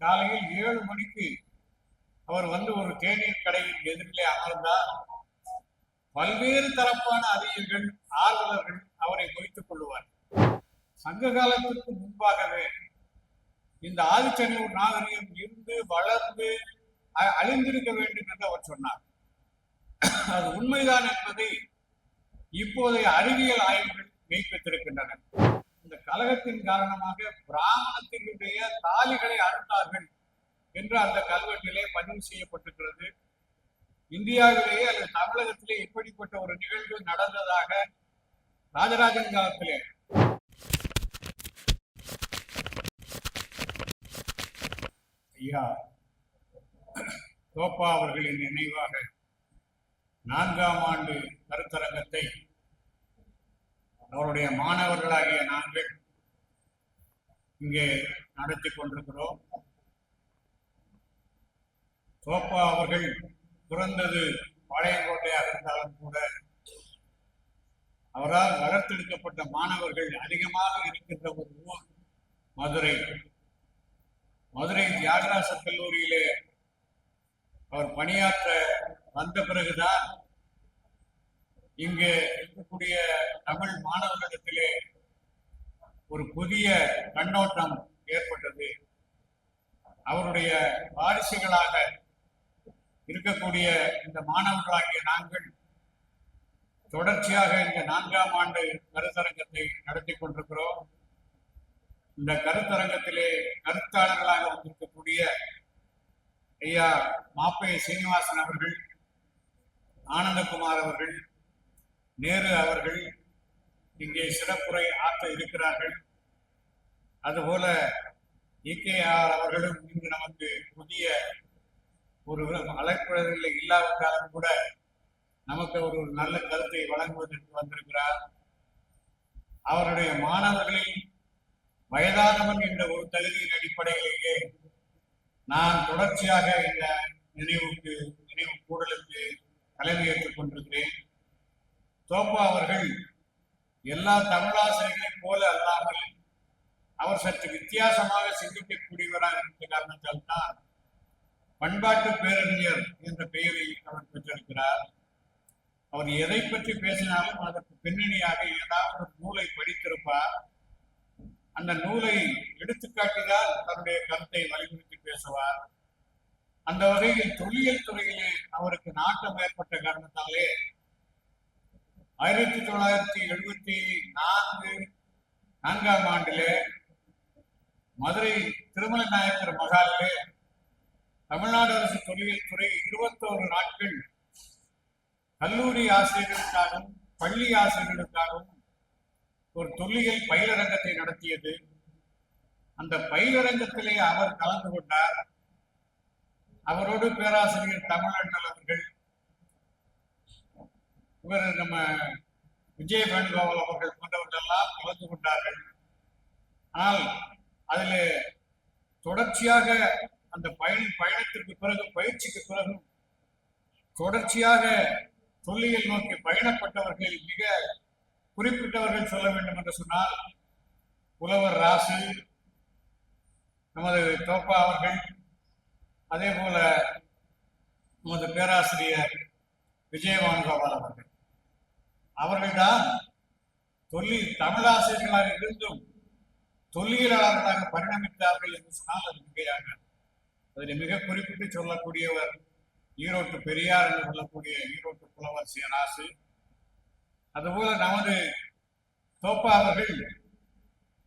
காலையில் ஏழு மணிக்கு அவர் வந்து ஒரு தேநீர் கடையின் எதிரிலே அமர்ந்தார். பல்வேறு தரப்பான அறிஞர்கள் ஆர்வலர்கள் அவரை குறித்துக் கொள்வார் சங்க காலத்திற்கு முன்பாகவே இந்த ஆதிச்சநல்லூர் நாகரிகம் இருந்து வளர்ந்து அ- அழிந்திருக்க வேண்டும் என்று அவர் சொன்னார். அது உண்மைதான் என்பதை இப்போதைய அறிவியல் ஆய்வுகள் மெய்ப்பித்திருக்கின்றன. இந்த கலகத்தின் காரணமாக பிராமணத்தினுடைய தாலிகளை அறுத்தார்கள் என்று அந்த கல்வெட்டிலே பதிவு செய்யப்பட்டிருக்கிறது. இந்தியாவிலேயே அல்லது தமிழகத்திலே இப்படிப்பட்ட ஒரு நிகழ்வு நடந்ததாக ராஜராஜன் காலத்திலே. ஐயா தோப்பா அவர்களின் நினைவாக நான்காம் ஆண்டு கருத்தரங்கத்தை அவருடைய மாணவர்களாகிய நாங்கள் இங்கே நடத்தி கொண்டிருக்கிறோம். சோப்பா அவர்கள் பிறந்தது பாளையங்கோட்டையாக இருந்தாலும் கூட அவரால் வளர்த்தெடுக்கப்பட்ட மாணவர்கள் அதிகமாக இருக்கின்ற ஒரு ஊர் மதுரை. மதுரை தியாகராச கல்லூரியிலே அவர் பணியாற்ற வந்த பிறகுதான் இங்கு இருக்கக்கூடிய தமிழ் மாணவர்களிடத்திலே ஒரு புதிய கண்ணோட்டம் ஏற்பட்டது. அவருடைய வாரிசுகளாக இருக்கக்கூடிய இந்த மாணவர்களாகிய நாங்கள் தொடர்ச்சியாக இந்த நான்காம் ஆண்டு கருத்தரங்கத்தை நடத்தி கொண்டிருக்கிறோம். இந்த கருத்தரங்கத்திலே கருத்தாளர்களாக வந்திருக்கக்கூடிய ஐயா மாப்பை சீனிவாசன் அவர்கள் ஆனந்தகுமார் அவர்கள் நேரு அவர்கள் இங்கே சிறப்புரை ஆற்ற இருக்கிறார்கள். அதுபோல இகேஆர் அவர்களும் இங்கு நமக்கு புதிய ஒரு அழைப்புகளில் இல்லாவிட்டாலும் கூட நமக்கு ஒரு நல்ல கருத்தை வழங்குவதற்கு வந்திருக்கிறார். அவருடைய மாணவர்களில் வயதானவன் என்ற ஒரு தகுதியின் அடிப்படையிலேயே நான் தொடர்ச்சியாக இந்த நினைவுக்கு நினைவு கூடலுக்கு தலைமையேற்றுக் கொண்டிருக்கிறேன். தோப்பா அவர்கள் எல்லா தமிழாசிரியர்களையும் போல அல்லாமல் அவர் சற்று வித்தியாசமாக சிந்திக்கக்கூடியவராக இருந்த காரணத்தால் தான் பண்பாட்டு பேரறிஞர் என்ற பெயரை அவர் பெற்றிருக்கிறார். அவர் எதை பற்றி பேசினாலும் அதற்கு பின்னணியாக ஏதாவது ஒரு நூலை படித்திருப்பார். அந்த நூலை எடுத்துக்காட்டினால் தன்னுடைய கருத்தை வலியுறுத்தி பேசுவார். அந்த வகையில் தொழில் துறையிலே அவருக்கு நாட்டம் ஏற்பட்ட காரணத்தாலே ஆயிரத்தி தொள்ளாயிரத்தி எழுபத்தி நான்கு நான்காம் ஆண்டிலே மதுரை திருமல நாயக்கர் மகாலிலே தமிழ்நாடு அரசு தொல்லியல் துறை இருபத்தோரு நாட்கள் கல்லூரி ஆசிரியர்களுக்காகவும் பள்ளி ஆசிரியர்களுக்காகவும் ஒரு தொல்லியல் பயிலரங்கத்தை நடத்தியது. அந்த பயிலரங்கத்திலே அவர் கலந்து கொண்டார். அவரோடு பேராசிரியர் தமிழண்ணல் அவர்கள் இவர் நம்ம விஜய வேணுகோபால் அவர்கள் போன்றவர்களெல்லாம் கலந்து கொண்டார்கள். ஆனால் அதில் தொடர்ச்சியாக அந்த பயண பயணத்திற்கு பிறகு பயிற்சிக்கு பிறகு தொடர்ச்சியாக தொல்லியல் நோக்கி பயணப்பட்டவர்கள் மிக குறிப்பிட்டவர்கள் சொல்ல வேண்டும் என்று சொன்னால் புலவர் ராசு நமது தோப்பா அவர்கள் அதே போல நமது பேராசிரியர் விஜயவான் கோபால் அவர்கள். அவர்கள்தான் தொல்லி தமிழாசிரியர்களாக இருந்தும் தொல்லியலாளர்களாக பரிணமித்தார்கள் என்று சொன்னால் அது மிகையாக அதில் மிக குறிப்பிட்டு சொல்லக்கூடியவர் ஈரோட்டு பெரியார் என்று சொல்லக்கூடிய ஈரோட்டு புலவர் சி அதுபோல நமது தோப்பா அவர்கள்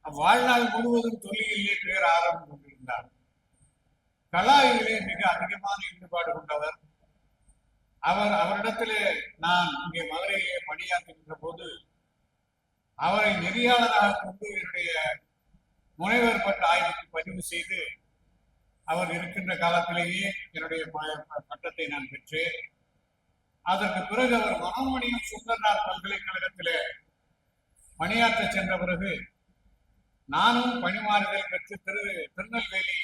வாழ்நாள் முழுவதும் தொல்லியிலே பேர் ஆரம்பம் கொண்டிருந்தார். கலாயிலே மிக அதிகமான ஈடுபாடு கொண்டவர். அவர் அவரிடத்திலே நான் இங்கே மதுரையிலே பணியாற்றுகின்ற போது அவரை நெறியாளராக கொண்டு என்னுடைய முனைவர் பட்ட ஆய்வுக்கு பதிவு செய்து அவர் இருக்கின்ற காலத்திலேயே என்னுடைய பட்டத்தை நான் பெற்றேன். அதற்கு பிறகு அவர் மனோமணியம் சுந்தர்நாத் பல்கலைக்கழகத்திலே பணியாற்ற சென்ற பிறகு நானும் பணிமாறுதல் பெற்று திரு திருநெல்வேலி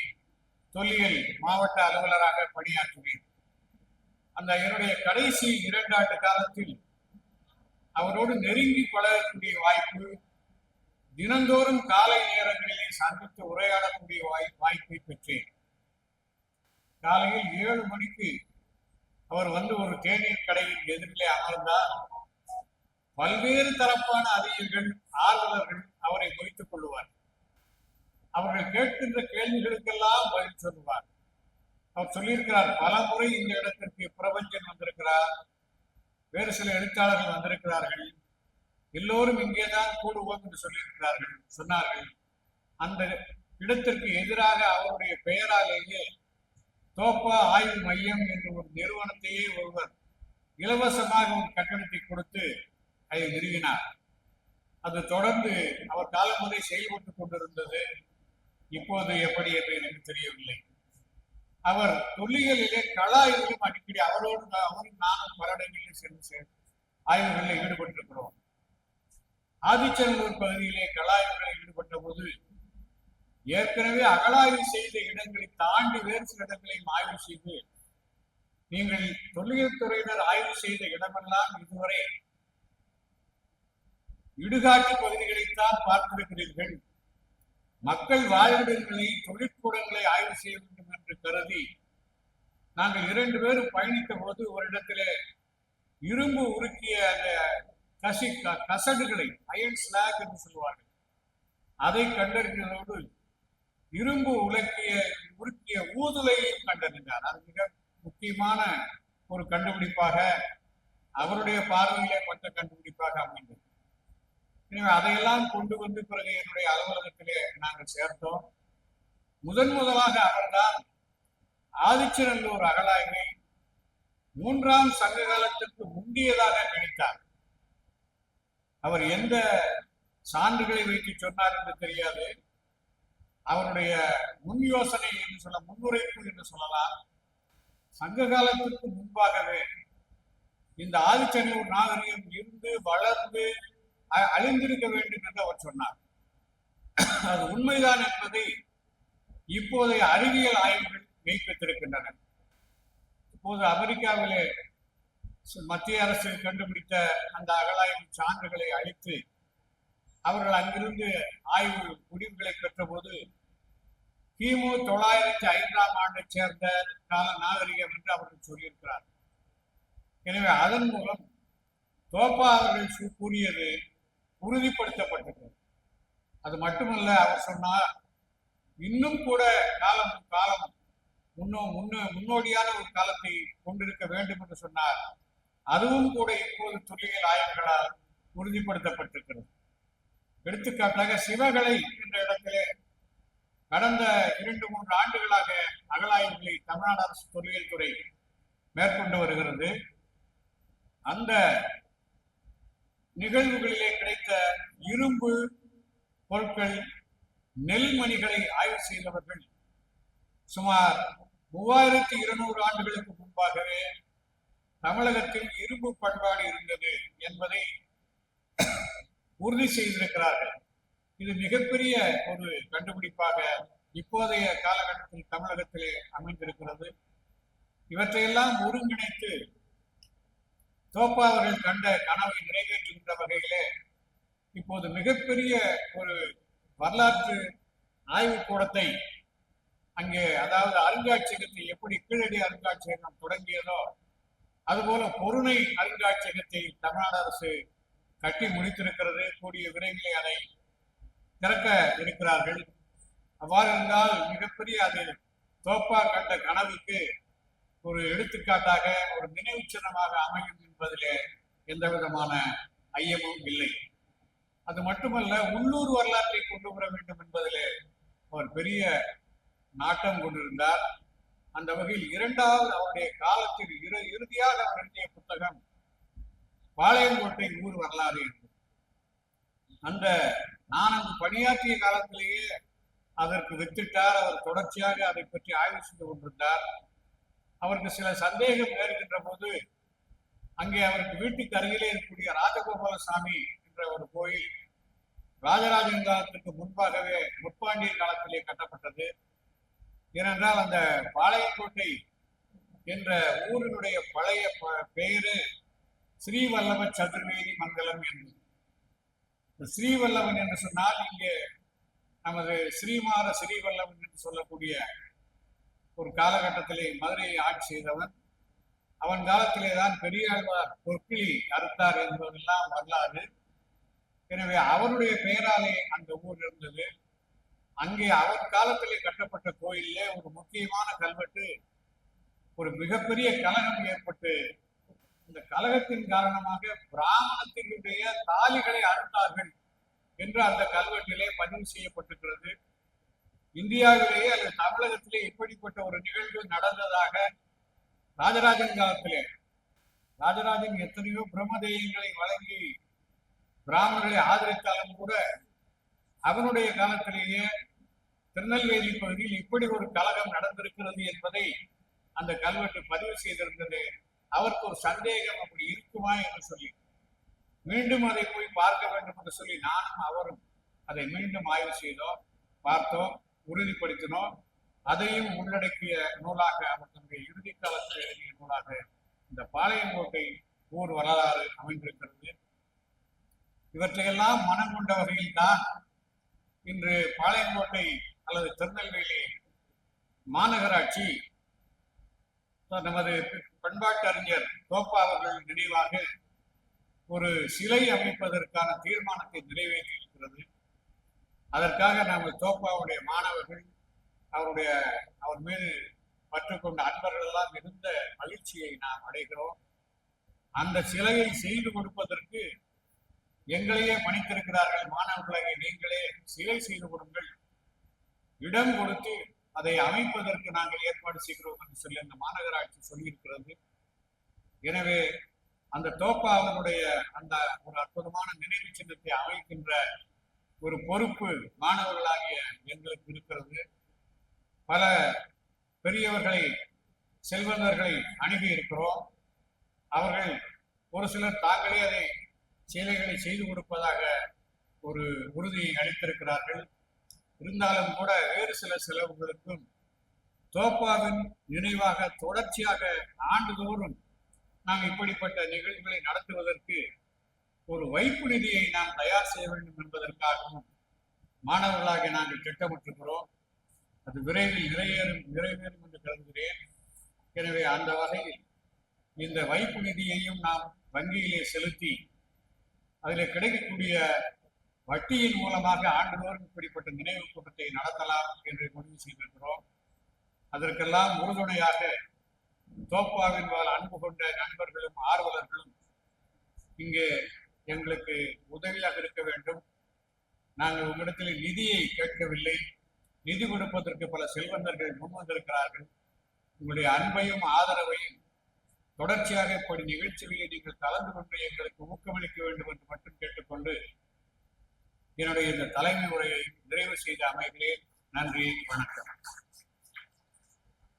தொல்லியல் மாவட்ட அலுவலராக பணியாற்றுவேன். அந்த என்னுடைய கடைசி இரண்டாண்டு காலத்தில் அவரோடு நெருங்கி பழகக்கூடிய வாய்ப்பு தினந்தோறும் காலை நேரங்களிலே சந்தித்து உரையாடக்கூடிய வாய் வாய்ப்பை பெற்றேன். காலையில் ஏழு மணிக்கு அவர் வந்து ஒரு தேநீர் கடையின் எதிரிலே அமர்ந்தார். பல்வேறு தரப்பான அறிஞர்கள் ஆர்வலர்கள் அவரை குறித்துக் கொள்வார் அவர்கள் கேட்கின்ற கேள்விகளுக்கெல்லாம் பதில் சொல்லுவார்கள். அவர் சொல்லியிருக்கிறார் பல முறை இந்த இடத்திற்கு பிரபஞ்சன் வந்திருக்கிறார் வேறு சில எழுத்தாளர்கள் வந்திருக்கிறார்கள் எல்லோரும் இங்கேதான் கூடுவோம் என்று சொல்லியிருக்கிறார்கள் சொன்னார்கள். அந்த இடத்திற்கு எதிராக அவருடைய பெயராலேயே தோப்பா ஆய்வு மையம் என்ற ஒரு நிறுவனத்தையே ஒருவர் இலவசமாக ஒரு கட்டணத்தை கொடுத்து அதை நிறுவினார். அது தொடர்ந்து அவர் காலம் வரை கொண்டிருந்தது இப்போது எப்படி என்று எனக்கு தெரியவில்லை. அவர் தொல்லிகளிலே கள ஆய்விலும் அடிக்கடி அவரோடு அவரும் நானும் பல இடங்களில் சென்று ஆய்வுகளில் ஈடுபட்டிருக்கிறோம். ஆதிச்சநல்லூர் பகுதியிலே கள ஆய்வுகளில் ஈடுபட்ட போது ஏற்கனவே அகலாய்வு செய்த இடங்களை தாண்டி வேறு சில இடங்களையும் ஆய்வு செய்து நீங்கள் தொல்லியல் துறையினர் ஆய்வு செய்த இடமெல்லாம் இதுவரை இடுகாட்டு பகுதிகளைத்தான் பார்த்திருக்கிறீர்கள். மக்கள் வாழ்விடங்களை தொழிற்கூடங்களை ஆய்வு செய்ய கருதி நாங்கள் இரண்டு பேரும் பயணித்த போது ஒரு இடத்திலே இரும்பு உருக்கிய அந்த கசி கசடுகளை அயன் ஸ்லாக் என்று சொல்வார்கள் அதை கண்டறிந்ததோடு இரும்பு உலக்கிய உருக்கிய ஊதுலையும் கண்டறிந்தார். அது மிக முக்கியமான ஒரு கண்டுபிடிப்பாக அவருடைய பார்வையிலே பட்ட கண்டுபிடிப்பாக அமைந்தது. எனவே அதையெல்லாம் கொண்டு வந்து பிறகு என்னுடைய அலுவலகத்திலே நாங்கள் சேர்த்தோம். முதன் முதலாக அவர்தான் ஆதிச்சநல்லூர் அகலாய்வை மூன்றாம் சங்க காலத்திற்கு முந்தியதாக நினைத்தார். அவர் எந்த சான்றுகளை வைத்து சொன்னார் என்று தெரியாது. அவருடைய முன் யோசனை என்று சொல்ல முன்னுரைப்பு என்று சொல்லலாம். சங்க காலத்திற்கு முன்பாகவே இந்த ஆதிச்சநல்லூர் நாகரிகம் இருந்து வளர்ந்து அ- அழிந்திருக்க வேண்டும் என்று அவர் சொன்னார். அது உண்மைதான் என்பதை இப்போதைய அறிவியல் ஆய்வுகள் மெய்ப்பித்திருக்கின்றன இப்போது அமெரிக்காவிலே மத்திய அரசு கண்டுபிடித்த அந்த அகழாய்வு சான்றுகளை அளித்து அவர்கள் அங்கிருந்து ஆய்வு முடிவுகளை பெற்றபோது கிமு தொள்ளாயிரத்தி ஐந்தாம் ஆண்டை சேர்ந்த கால நாகரிகம் என்று அவர்கள் சொல்லியிருக்கிறார். எனவே அதன் மூலம் தோப்பா அவர்கள் கூறியது உறுதிப்படுத்தப்பட்டது. அது மட்டுமல்ல அவர் சொன்னார் இன்னும் கூட காலம் காலம் முன்னோ முன்ன முன்னோடியான ஒரு காலத்தை கொண்டிருக்க வேண்டும் என்று சொன்னார் அதுவும் கூட இப்போது தொல்லியல் ஆய்வுகளால் உறுதிப்படுத்தப்பட்டிருக்கிறது. எடுத்துக்காட்டாக சிவகலை என்ற இடத்திலே கடந்த இரண்டு மூன்று ஆண்டுகளாக அகலாய்வுகளை தமிழ்நாடு அரசு தொல்லியல் துறை மேற்கொண்டு வருகிறது. அந்த நிகழ்வுகளிலே கிடைத்த இரும்பு பொருட்கள் நெல்மணிகளை ஆய்வு செய்தவர்கள் சுமார் மூவாயிரத்தி இருநூறு ஆண்டுகளுக்கு முன்பாகவே தமிழகத்தில் இரும்பு பண்பாடு இருந்தது என்பதை உறுதி செய்திருக்கிறார்கள். இது மிகப்பெரிய ஒரு கண்டுபிடிப்பாக இப்போதைய காலகட்டத்தில் தமிழகத்திலே அமைந்திருக்கிறது. இவற்றையெல்லாம் ஒருங்கிணைத்து தோப்பாவர்கள் கண்ட கனவை நிறைவேற்றுகின்ற வகையிலே இப்போது மிகப்பெரிய ஒரு வரலாற்று ஆய்வுக்கூடத்தை அங்கே அதாவது அருங்காட்சியகத்தை எப்படி கீழடி அருங்காட்சியகம் தொடங்கியதோ அதுபோல பொருணை அருங்காட்சியகத்தை தமிழ்நாடு அரசு கட்டி முடித்திருக்கிறது. கூடிய விரைவிலே அதை திறக்க இருக்கிறார்கள். அவ்வாறு இருந்தால் மிகப்பெரிய அது தோப்பா கண்ட கனவுக்கு ஒரு எடுத்துக்காட்டாக ஒரு நினைவு சின்னமாக அமையும் என்பதிலே எந்த விதமான ஐயமும் இல்லை. அது மட்டுமல்ல உள்ளூர் வரலாற்றை கொண்டு வர வேண்டும் என்பதிலே அவர் பெரிய நாட்டம் கொண்டிருந்தார். அந்த வகையில் இரண்டாவது அவருடைய காலத்தில் இரு இறுதியாக அவர் எழுதிய புத்தகம் பாளையங்கோட்டை ஊர் வரலாறு என்று. அந்த நான் அங்கு பணியாற்றிய காலத்திலேயே அதற்கு வித்திட்டார். அவர் தொடர்ச்சியாக அதை பற்றி ஆய்வு செய்து கொண்டிருந்தார். அவருக்கு சில சந்தேகம் நேருகின்ற போது அங்கே அவருக்கு வீட்டுக்கு அருகிலே இருக்கக்கூடிய ராஜகோபால சாமி என்ற ஒரு கோயில் ராஜராஜன் காலத்துக்கு முன்பாகவே முற்பாண்டிய காலத்திலே கட்டப்பட்டது. ஏனென்றால் அந்த பாளையங்கோட்டை என்ற ஊரினுடைய பழைய ப- பெயரு ஸ்ரீவல்லப சதுர்வேதி மங்கலம் என்று ஸ்ரீவல்லவன் என்று சொன்னால் இங்கே நமது ஸ்ரீமார ஸ்ரீவல்லவன் என்று சொல்லக்கூடிய ஒரு காலகட்டத்திலே மதுரையை ஆட்சி செய்தவன். அவன் காலத்திலே தான் பெரியாழ்வார் பொற்கிளி அறுத்தார் என்பதெல்லாம் வரலாறு. எனவே அவருடைய பெயராலே அந்த ஊர் இருந்தது. அங்கே அவர் காலத்திலே கட்டப்பட்ட கோயிலே ஒரு முக்கியமான கல்வெட்டு ஒரு மிகப்பெரிய கலகம் ஏற்பட்டு இந்த கலகத்தின் காரணமாக பிராமணத்தினுடைய தாலிகளை அறுத்தார்கள் என்று அந்த கல்வெட்டிலே பதிவு செய்யப்பட்டிருக்கிறது. இந்தியாவிலேயே அல்லது தமிழகத்திலே இப்படிப்பட்ட ஒரு நிகழ்வு நடந்ததாக ராஜராஜன் காலத்திலே ராஜராஜன் எத்தனையோ பிரம்மதேயங்களை வழங்கி பிராமணர்களை ஆதரித்தாலும் கூட அவனுடைய காலத்திலேயே திருநெல்வேலி பகுதியில் இப்படி ஒரு கழகம் நடந்திருக்கிறது என்பதை அந்த கல்வெட்டு பதிவு செய்திருந்தது. அவருக்கு ஒரு சந்தேகம் அப்படி இருக்குமா என்று சொல்லி. மீண்டும் அதை போய் பார்க்க வேண்டும் என்று சொல்லி நானும் அவரும் அதை மீண்டும் ஆய்வு செய்தோம் பார்த்தோம் உறுதிப்படுத்தினோம். அதையும் உள்ளடக்கிய நூலாக அவர் தன்னுடைய இறுதி காலத்தில் எழுதிய நூலாக இந்த பாளையங்கோட்டை ஊர் வரலாறு அமைந்திருக்கிறது. இவற்றையெல்லாம் மனம் கொண்ட வகையில்தான் இன்று பாளையங்கோட்டை அல்லது திருநெல்வேலி மாநகராட்சி நமது பண்பாட்டு அறிஞர் தோப்பா அவர்கள் நினைவாக ஒரு சிலை அமைப்பதற்கான தீர்மானத்தை நிறைவேற்றி இருக்கிறது அதற்காக நாங்கள் தோப்பாவுடைய மாணவர்கள் அவருடைய அவர் மீது பற்றுக்கொண்ட அன்பர்கள் எல்லாம் மிகுந்த மகிழ்ச்சியை நாம் அடைகிறோம். அந்த சிலையை செய்து கொடுப்பதற்கு எங்களையே பணித்திருக்கிறார்கள் மாணவர்களை நீங்களே சிலை செய்து கொடுங்கள். இடம் கொடுத்து அதை அமைப்பதற்கு நாங்கள் ஏற்பாடு செய்கிறோம் என்று சொல்லி அந்த மாநகராட்சி சொல்லியிருக்கிறது. எனவே அந்த தோப்பா அவர்களுடைய அந்த ஒரு அற்புதமான நினைவு சின்னத்தை அமைக்கின்ற ஒரு பொறுப்பு மாணவர்களாகிய எங்களுக்கு இருக்கிறது. பல பெரியவர்களை செல்வந்தர்களை அணுகி இருக்கிறோம். அவர்கள் ஒரு சிலர் தாங்களே அதை சேவைகளை செய்து கொடுப்பதாக ஒரு உறுதியை அளித்திருக்கிறார்கள். இருந்தாலும் கூட வேறு சில செலவுகளுக்கும் தோப்பாவின் நினைவாக தொடர்ச்சியாக ஆண்டுதோறும் நாம் இப்படிப்பட்ட நிகழ்வுகளை நடத்துவதற்கு ஒரு வைப்பு நிதியை நாம் தயார் செய்ய வேண்டும் என்பதற்காகவும் மாணவர்களாக நாங்கள் திட்டமிட்டுகிறோம் அது விரைவில் நிறைவேறும் நிறைவேறும் என்று கருதுகிறேன். எனவே அந்த வகையில் இந்த வைப்பு நிதியையும் நாம் வங்கியிலே செலுத்தி அதில் கிடைக்கக்கூடிய வட்டியின் மூலமாக ஆண்டுதோறும் இப்படிப்பட்ட நினைவு கூட்டத்தை நடத்தலாம் என்று முடிவு செய்திருக்கிறோம். அதற்கெல்லாம் உறுதுணையாக தோப்பாவின் மேல் அன்பு கொண்ட நண்பர்களும் ஆர்வலர்களும் இங்கே எங்களுக்கு உதவியாக இருக்க வேண்டும். நாங்கள் உங்களிடத்தில் நிதியை கேட்கவில்லை. நிதி கொடுப்பதற்கு பல செல்வந்தர்கள் முன்வந்திருக்கிறார்கள். உங்களுடைய அன்பையும் ஆதரவையும் தொடர்ச்சியாக இப்படி நிகழ்ச்சிகளில் நீங்கள் கலந்து கொண்டு எங்களுக்கு ஊக்கமளிக்க வேண்டும் என்று மட்டும் கேட்டுக்கொண்டு என்னுடைய இந்த தலைமை உரையை நிறைவு செய்த அமைப்பிலே நன்றி வணக்கம்.